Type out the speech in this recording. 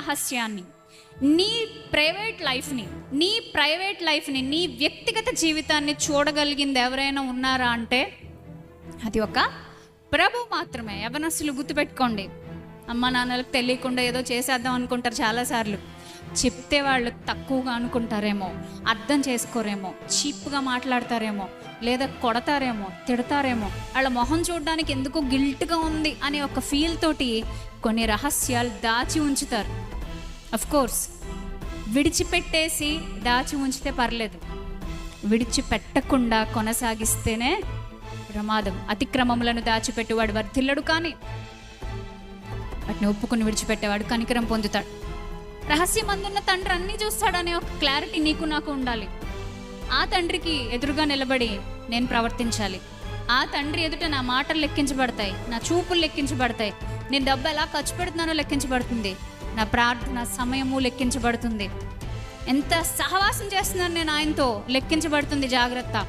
రహస్యాన్ని నీ ప్రైవేట్ లైఫ్ని నీ ప్రైవేట్ లైఫ్ని నీ వ్యక్తిగత జీవితాన్ని చూడగలిగింది ఎవరైనా ఉన్నారా అంటే అది ఒక ప్రభు మాత్రమే. యవనస్సులు గుర్తుపెట్టుకోండి. అమ్మ నాన్నలకు తెలియకుండా ఏదో చేసేద్దాం అనుకుంటారు చాలాసార్లు. చెప్తే వాళ్ళు తక్కువగా అనుకుంటారేమో అర్థం చేసుకోరేమో చీప్గా మాట్లాడతారేమో లేదా కొడతారేమో తిడతారేమో వాళ్ళ మొహం చూడడానికి ఎందుకు గిల్ట్గా ఉంది అనే ఒక ఫీల్ తోటి కొన్ని రహస్యాలు దాచి ఉంచుతారు. అఫ్ కోర్స్ విడిచిపెట్టేసి దాచి ఉంచితే పర్లేదు. విడిచిపెట్టకుండా కొనసాగిస్తేనే ప్రమాదం. అతిక్రమములను దాచిపెట్టేవాడు వర్ధిల్లడు కానీ వాటిని ఒప్పుకుని విడిచిపెట్టేవాడు కనికరం పొందుతాడు. రహస్యం అందున్న తండ్రి అన్నీ చూస్తాడనే ఒక క్లారిటీ నీకు నాకు ఉండాలి. ఆ తండ్రికి ఎదురుగా నిలబడి నేను ప్రవర్తించాలి. ఆ తండ్రి ఎదుట నా మాటలు లెక్కించబడతాయి నా చూపులు లెక్కించబడతాయి. నేను డబ్బు ఎలా ఖర్చు పెడుతున్నానో లెక్కించబడుతుంది. నా ప్రార్థన సమయము లెక్కించబడుతుంది. ఎంత సహవాసం చేస్తున్నాను నేను ఆయనతో లెక్కించబడుతుంది జాగ్రత్త.